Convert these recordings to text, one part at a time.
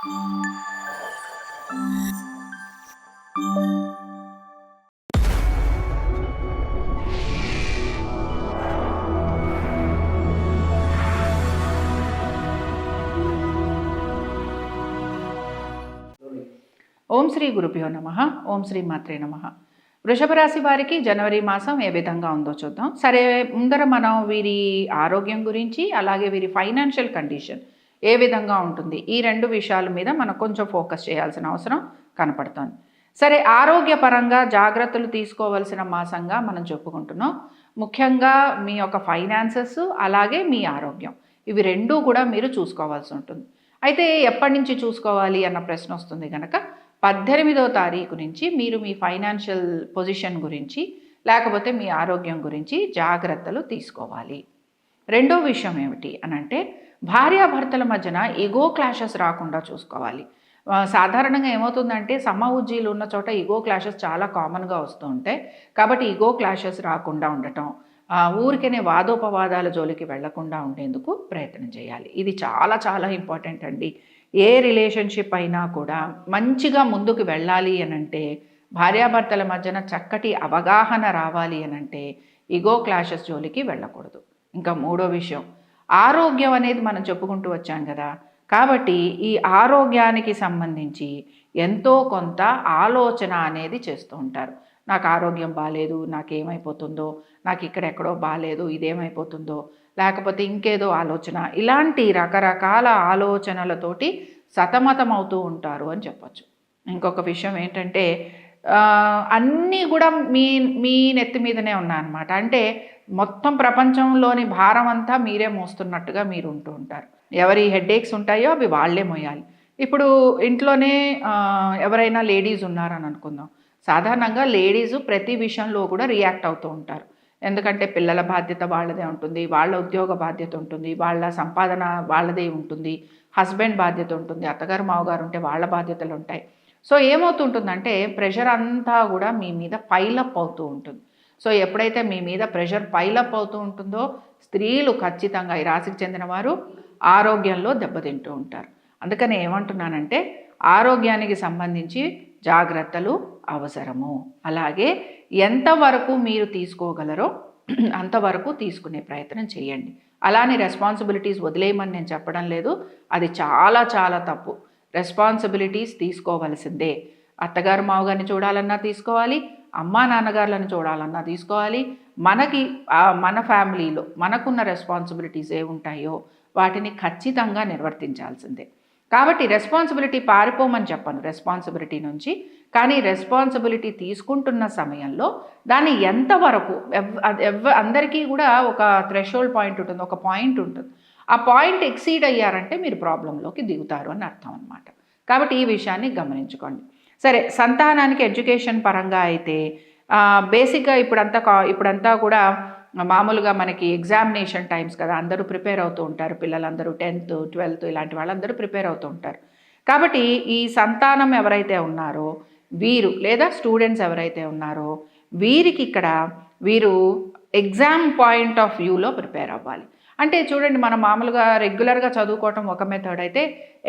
ఓం శ్రీ గురుభ్యో నమ. ఓం శ్రీ మాత్రే నమ. వృషభ రాశి వారికి జనవరి మాసం ఏ విధంగా ఉందో చూద్దాం. సరే ముందర మనం వీరి ఆరోగ్యం గురించి అలాగే వీరి ఫైనాన్షియల్ కండిషన్ ఏ విధంగా ఉంటుంది? ఈ రెండు విషయాల మీద మనం కొంచెం ఫోకస్ చేయాల్సిన అవసరం కనపడుతోంది. సరే ఆరోగ్యపరంగా జాగ్రత్తలు తీసుకోవాల్సిన మాసంగా మనం చెప్పుకుంటున్నాం. ముఖ్యంగా మీ యొక్క ఫైనాన్సెస్ అలాగే మీ ఆరోగ్యం. ఇవి రెండూ కూడా మీరు చూసుకోవాల్సి ఉంటుంది. అయితే ఎప్పటి నుంచి చూసుకోవాలి అన్న ప్రశ్న వస్తుంది కనుక పద్దెనిమిదో తారీఖు నుంచి మీరు మీ ఫైనాన్షియల్ పొజిషన్ గురించి లేకపోతే మీ ఆరోగ్యం గురించి జాగ్రత్తలు తీసుకోవాలి. రెండో విషయం ఏమిటి అని అంటే భార్యాభర్తల మధ్యన ఎగో క్లాషెస్ రాకుండా చూసుకోవాలి. సాధారణంగా ఏమవుతుందంటే సమ ఉజ్జీలు ఉన్న చోట ఈగో క్లాషెస్ చాలా కామన్గా వస్తూ ఉంటాయి కాబట్టి ఈగో క్లాషెస్ రాకుండా ఉండటం ఊరికనే వాదోపవాదాల జోలికి వెళ్ళకుండా ఉండేందుకు ప్రయత్నం చేయాలి. ఇది చాలా చాలా ఇంపార్టెంట్ అండి. ఏ రిలేషన్షిప్ అయినా కూడా మంచిగా ముందుకు వెళ్ళాలి అని అంటే భార్యాభర్తల మధ్యన చక్కటి అవగాహన రావాలి అనంటే ఇగో క్లాషెస్ జోలికి వెళ్ళకూడదు. ఇంకా మూడో విషయం ఆరోగ్యం అనేది మనం చెప్పుకుంటూ వచ్చాం కదా. కాబట్టి ఈ ఆరోగ్యానికి సంబంధించి ఎంతో కొంత ఆలోచన అనేది చేస్తూ ఉంటారు. నాకు ఆరోగ్యం బాగాలేదు నాకేమైపోతుందో నాకు ఇక్కడెక్కడో బాగాలేదు ఇదేమైపోతుందో లేకపోతే ఇంకేదో ఆలోచన. ఇలాంటి రకరకాల ఆలోచనలతోటి సతమతం అవుతూ ఉంటారు అని చెప్పొచ్చు. ఇంకొక విషయం ఏంటంటే అన్నీ కూడా మీ మీ నెత్తి మీదనే ఉన్నాయన్నమాట. అంటే మొత్తం ప్రపంచంలోని భారం అంతా మీరే మోస్తున్నట్టుగా మీరు ఉంటూ ఉంటారు. ఎవరి హెడేక్స్ ఉంటాయో అవి వాళ్ళే మోయాలి. ఇప్పుడు ఇంట్లోనే ఎవరైనా లేడీస్ ఉన్నారని అనుకుందాం. సాధారణంగా లేడీస్ ప్రతి విషయంలో కూడా రియాక్ట్ అవుతూ ఉంటారు. ఎందుకంటే పిల్లల బాధ్యత వాళ్ళదే ఉంటుంది వాళ్ళ ఉద్యోగ బాధ్యత ఉంటుంది వాళ్ళ సంపాదన వాళ్ళదే ఉంటుంది హస్బెండ్ బాధ్యత ఉంటుంది అత్తగారు మావగారు ఉంటే వాళ్ళ బాధ్యతలు ఉంటాయి. సో ఏమవుతుంటుందంటే ప్రెషర్ అంతా కూడా మీ మీద పైలప్ అవుతూ ఉంటుంది. సో ఎప్పుడైతే మీ మీద ప్రెషర్ పైలప్ అవుతూ ఉంటుందో స్త్రీలు ఖచ్చితంగా ఈ రాశికి చెందిన వారు ఆరోగ్యంలో దెబ్బతింటూ ఉంటారు. అందుకని ఏమంటున్నానంటే ఆరోగ్యానికి సంబంధించి జాగ్రత్తలు అవసరము. అలాగే ఎంతవరకు మీరు తీసుకోగలరో అంతవరకు తీసుకునే ప్రయత్నం చేయండి. అలానే రెస్పాన్సిబిలిటీస్ వదిలేయమని నేను చెప్పడం లేదు. అది చాలా చాలా తప్పు. రెస్పాన్సిబిలిటీస్ తీసుకోవలసిందే. అత్తగారు మావగారిని చూడాలన్నా తీసుకోవాలి అమ్మా నాన్నగారులను చూడాలన్నా తీసుకోవాలి. మనకి మన ఫ్యామిలీలో మనకున్న రెస్పాన్సిబిలిటీస్ ఏ ఉంటాయో వాటిని ఖచ్చితంగా నిర్వర్తించాల్సిందే. కాబట్టి రెస్పాన్సిబిలిటీ పారిపోమని చెప్పను రెస్పాన్సిబిలిటీ నుంచి. కానీ రెస్పాన్సిబిలిటీ తీసుకుంటున్న సమయంలో దాన్ని ఎంతవరకు ఎవ్- అందరికీ కూడా ఒక థ్రెషోల్డ్ పాయింట్ ఉంటుంది ఒక పాయింట్ ఉంటుంది. ఆ పాయింట్ ఎక్సీడ్ అయ్యారంటే మీరు ప్రాబ్లంలోకి దిగుతారు అని అర్థం అనమాట కాబట్టి ఈ విషయాన్ని గమనించుకోండి. సరే సంతానానికి ఎడ్యుకేషన్ పరంగా అయితే బేసిక్గా ఇప్పుడంతా కా ఇప్పుడంతా కూడా మామూలుగా మనకి ఎగ్జామినేషన్ టైమ్స్ కదా అందరూ ప్రిపేర్ అవుతూ ఉంటారు. పిల్లలందరూ టెన్త్ ట్వెల్త్ ఇలాంటి వాళ్ళందరూ ప్రిపేర్ అవుతూ ఉంటారు. కాబట్టి ఈ సంతానం ఎవరైతే ఉన్నారో వీరు లేదా స్టూడెంట్స్ ఎవరైతే ఉన్నారో వీరికి ఇక్కడ వీరు ఎగ్జామ్ పాయింట్ ఆఫ్ వ్యూలో ప్రిపేర్ అవ్వాలి. అంటే చూడండి మనం మామూలుగా రెగ్యులర్గా చదువుకోవటం ఒక మెథడ్ అయితే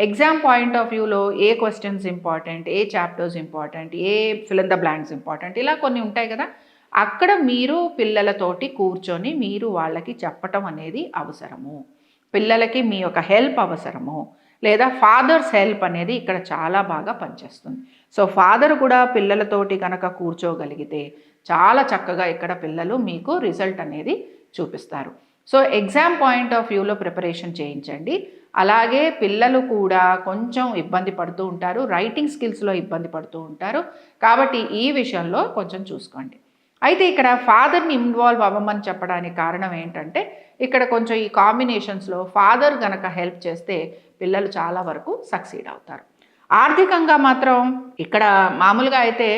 ఎగ్జామ్ పాయింట్ ఆఫ్ వ్యూలో ఏ క్వశ్చన్స్ ఇంపార్టెంట్ ఏ చాప్టర్స్ ఇంపార్టెంట్ ఏ ఫిల్ ద బ్లాంక్స్ ఇంపార్టెంట్ ఇలా కొన్ని ఉంటాయి కదా. అక్కడ మీరు పిల్లలతోటి కూర్చొని మీరు వాళ్ళకి చెప్పటం అనేది అవసరము. పిల్లలకి మీ యొక్క హెల్ప్ అవసరము. లేదా ఫాదర్స్ హెల్ప్ అనేది ఇక్కడ చాలా బాగా పనిచేస్తుంది. సో ఫాదర్ కూడా పిల్లలతోటి కనుక కూర్చోగలిగితే చాలా చక్కగా ఇక్కడ పిల్లలు మీకు రిజల్ట్ అనేది చూపిస్తారు. సో ఎగ్జామ్ పాయింట్ ఆఫ్ వ్యూలో ప్రిపరేషన్ చేయించండి. అలాగే పిల్లలు కూడా కొంచెం ఇబ్బంది పడుతూ ఉంటారు రైటింగ్ స్కిల్స్లో ఇబ్బంది పడుతూ ఉంటారు. కాబట్టి ఈ విషయంలో కొంచెం చూసుకోండి. అయితే ఇక్కడ ఫాదర్ని ఇన్వాల్వ్ అవ్వమని చెప్పడానికి కారణం ఏంటంటే ఇక్కడ కొంచెం ఈ కాంబినేషన్స్లో ఫాదర్ గనక హెల్ప్ చేస్తే పిల్లలు చాలా వరకు సక్సీడ్ అవుతారు. ఆర్థికంగా మాత్రం ఇక్కడ మామూలుగా అయితే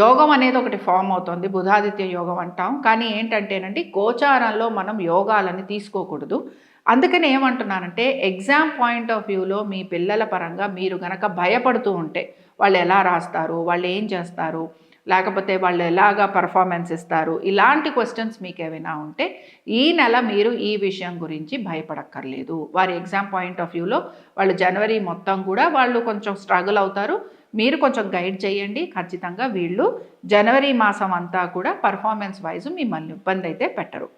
యోగం అనేది ఒకటి ఫామ్ అవుతుంది బుధాదిత్య యోగం అంటాం. కానీ ఏంటంటేనండి గోచారంలో మనం యోగాలని తీసుకోకూడదు. అందుకని ఏమంటున్నానంటే ఎగ్జామ్ పాయింట్ ఆఫ్ వ్యూలో మీ పిల్లల పరంగా మీరు గనక భయపడుతూ ఉంటే వాళ్ళు ఎలా రాస్తారు వాళ్ళు ఏం చేస్తారు లేకపోతే వాళ్ళు ఎలాగా పర్ఫార్మెన్స్ ఇస్తారు? ఇలాంటి క్వశ్చన్స్ మీకు ఏమైనా ఉంటే ఈ నెల మీరు ఈ విషయం గురించి భయపడక్కర్లేదు. వారి ఎగ్జామ్ పాయింట్ ఆఫ్ వ్యూలో వాళ్ళు జనవరి మొత్తం కూడా వాళ్ళు కొంచెం స్ట్రగుల్ అవుతారు. మీరు కొంచెం గైడ్ చేయండి. ఖచ్చితంగా వీళ్ళు జనవరి మాసం అంతా కూడా పర్ఫార్మెన్స్ వైజ్ మిమ్మల్ని ఇబ్బంది అయితే పెట్టరు.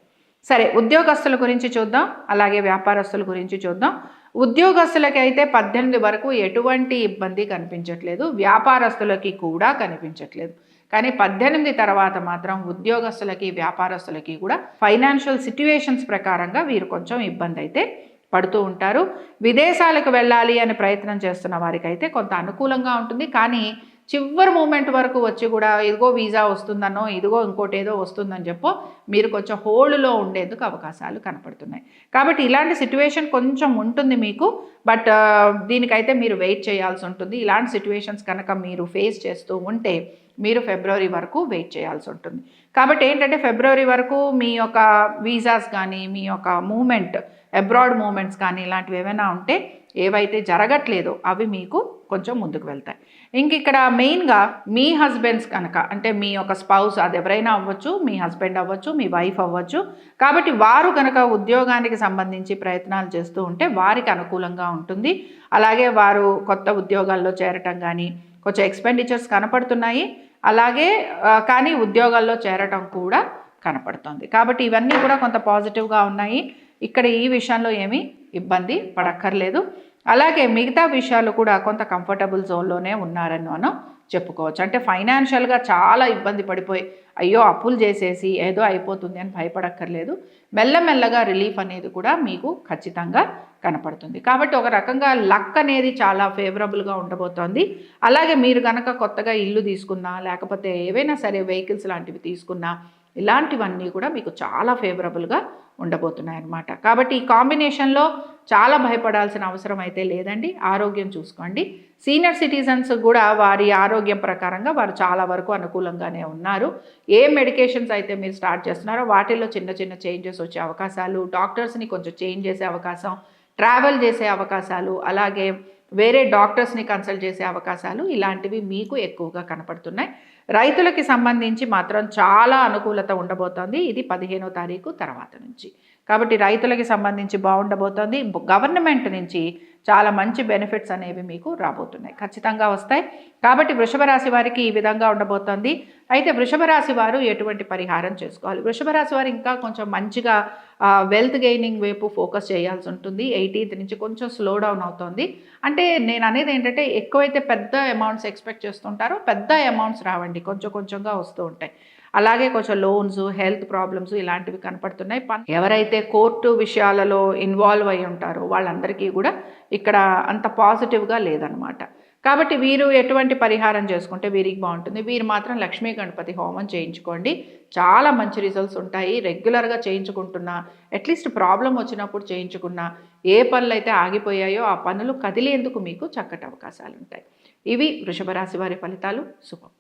సరే ఉద్యోగస్తుల గురించి చూద్దాం. అలాగే వ్యాపారస్తుల గురించి చూద్దాం. ఉద్యోగస్తులకి అయితే పద్దెనిమిది వరకు ఎటువంటి ఇబ్బంది కనిపించట్లేదు. వ్యాపారస్తులకి కూడా కనిపించట్లేదు. కానీ పద్దెనిమిది తర్వాత మాత్రం ఉద్యోగస్తులకి వ్యాపారస్తులకి కూడా ఫైనాన్షియల్ సిట్యువేషన్స్ ప్రకారంగా వీరు కొంచెం ఇబ్బంది అయితే పడుతూ ఉంటారు. విదేశాలకు వెళ్ళాలి అని ప్రయత్నం చేస్తున్న వారికి అయితే కొంత అనుకూలంగా ఉంటుంది. కానీ చివరి మూమెంట్ వరకు వచ్చి కూడా ఇదిగో వీసా వస్తుందనో ఇదిగో ఇంకోటి ఏదో వస్తుందని చెప్పో మీరు కొంచెం హోల్డ్లో ఉండేందుకు అవకాశాలు కనపడుతున్నాయి. కాబట్టి ఇలాంటి సిట్యువేషన్ కొంచెం ఉంటుంది మీకు బట్ దీనికైతే మీరు వెయిట్ చేయాల్సి ఉంటుంది. ఇలాంటి సిట్యువేషన్స్ కనుక మీరు ఫేస్ చేస్తూ ఉంటే మీరు ఫిబ్రవరి వరకు వెయిట్ చేయాల్సి ఉంటుంది. కాబట్టి ఏంటంటే ఫిబ్రవరి వరకు మీ యొక్క వీసాస్ కానీ మీ యొక్క మూమెంట్ అబ్రాడ్ మూమెంట్స్ కానీ ఇలాంటివి ఏమైనా ఉంటే ఏవైతే జరగట్లేదో అవి మీకు కొంచెం ముందుకు వెళ్తాయి. ఇంక ఇక్కడ మెయిన్గా మీ హస్బెండ్స్ కనుక అంటే మీ యొక్క స్పౌస్ అది ఎవరైనా అవ్వచ్చు మీ హస్బెండ్ అవ్వచ్చు మీ వైఫ్ అవ్వచ్చు కాబట్టి వారు కనుక ఉద్యోగానికి సంబంధించి ప్రయత్నాలు చేస్తూ ఉంటే వారికి అనుకూలంగా ఉంటుంది. అలాగే వారు కొత్త ఉద్యోగాల్లో చేరటం కానీ కొంచెం ఎక్స్పెండిచర్స్ కనపడుతున్నాయి. అలాగే కానీ ఉద్యోగాల్లో చేరటం కూడా కనపడుతుంది. కాబట్టి ఇవన్నీ కూడా కొంత పాజిటివ్గా ఉన్నాయి. ఇక్కడ ఈ విషయంలో ఏమీ ఇబ్బంది పడక్కర్లేదు. అలాగే మిగతా విషయాలు కూడా కొంత కంఫర్టబుల్ జోన్లోనే ఉన్నారని మనం చెప్పుకోవచ్చు. అంటే ఫైనాన్షియల్గా చాలా ఇబ్బంది పడిపోయి అయ్యో అప్పులు చేసేసి ఏదో అయిపోతుంది అని భయపడక్కర్లేదు. మెల్లమెల్లగా రిలీఫ్ అనేది కూడా మీకు ఖచ్చితంగా కనపడుతుంది. కాబట్టి ఒక రకంగా లక్ అనేది చాలా ఫేవరబుల్గా ఉండబోతోంది. అలాగే మీరు కనుక కొత్తగా ఇల్లు తీసుకున్నా లేకపోతే ఏవైనా సరే వెహికల్స్ లాంటివి తీసుకున్నా ఇలాంటివన్నీ కూడా మీకు చాలా ఫేవరబుల్గా ఉండబోతున్నాయి అన్నమాట కాబట్టి ఈ కాంబినేషన్లో చాలా భయపడాల్సిన అవసరం అయితే లేదండి. ఆరోగ్యం చూసుకోండి. సీనియర్ సిటిజన్స్ కూడా వారి ఆరోగ్యం ప్రకారంగా వారు చాలా వరకు అనుకూలంగానే ఉన్నారు. ఏ మెడికేషన్స్ అయితే మీరు స్టార్ట్ చేస్తున్నారో వాటిల్లో చిన్న చిన్న చేంజెస్ వచ్చే అవకాశాలు డాక్టర్స్ని కొంచెం చేంజ్ చేసే అవకాశం ట్రావెల్ చేసే అవకాశాలు అలాగే వేరే డాక్టర్స్ని కన్సల్ట్ చేసే అవకాశాలు ఇలాంటివి మీకు ఎక్కువగా కనపడుతున్నాయి. రైతులకి సంబంధించి మాత్రం చాలా అనుకూలత ఉండబోతోంది. ఇది పదిహేనో తారీఖు తర్వాత నుంచి. కాబట్టి రైతులకి సంబంధించి బాగుండబోతోంది. గవర్నమెంట్ నుంచి చాలా మంచి బెనిఫిట్స్ అనేవి మీకు రాబోతున్నాయి. ఖచ్చితంగా వస్తాయి. కాబట్టి వృషభ రాశి వారికి ఈ విధంగా ఉండబోతోంది. అయితే వృషభ రాశి వారు ఎటువంటి పరిహారం చేసుకోవాలి? వృషభ రాశి వారు ఇంకా కొంచెం మంచిగా వెల్త్ గెయినింగ్ వైపు ఫోకస్ చేయాల్సి ఉంటుంది. ఎయిటీన్త్ నుంచి కొంచెం స్లో డౌన్ అవుతుంది. అంటే నేను అనేది ఏంటంటే ఎక్కువైతే పెద్ద అమౌంట్స్ ఎక్స్పెక్ట్ చేస్తుంటారో పెద్ద అమౌంట్స్ రావండి. కొంచెం కొంచెంగా వస్తూ ఉంటాయి. అలాగే కొంచెం లోన్స్ హెల్త్ ప్రాబ్లమ్స్ ఇలాంటివి కనపడుతున్నాయి. ఎవరైతే కోర్టు విషయాలలో ఇన్వాల్వ్ అయి ఉంటారో వాళ్ళందరికీ కూడా ఇక్కడ అంత పాజిటివ్గా లేదనమాట. కాబట్టి వీరు ఎటువంటి పరిహారం చేసుకుంటే వీరికి బాగుంటుంది. వీరు మాత్రం లక్ష్మీ గణపతి హోమం చేయించుకోండి. చాలా మంచి రిజల్ట్స్ ఉంటాయి. రెగ్యులర్గా చేయించుకుంటున్నా అట్లీస్ట్ ప్రాబ్లం వచ్చినప్పుడు చేయించుకున్నా ఏ పనులు అయితే ఆగిపోయాయో ఆ పనులు కదిలేందుకు మీకు చక్కటి అవకాశాలు ఉంటాయి ఇవి వృషభ రాశి వారి ఫలితాలు. శుభం.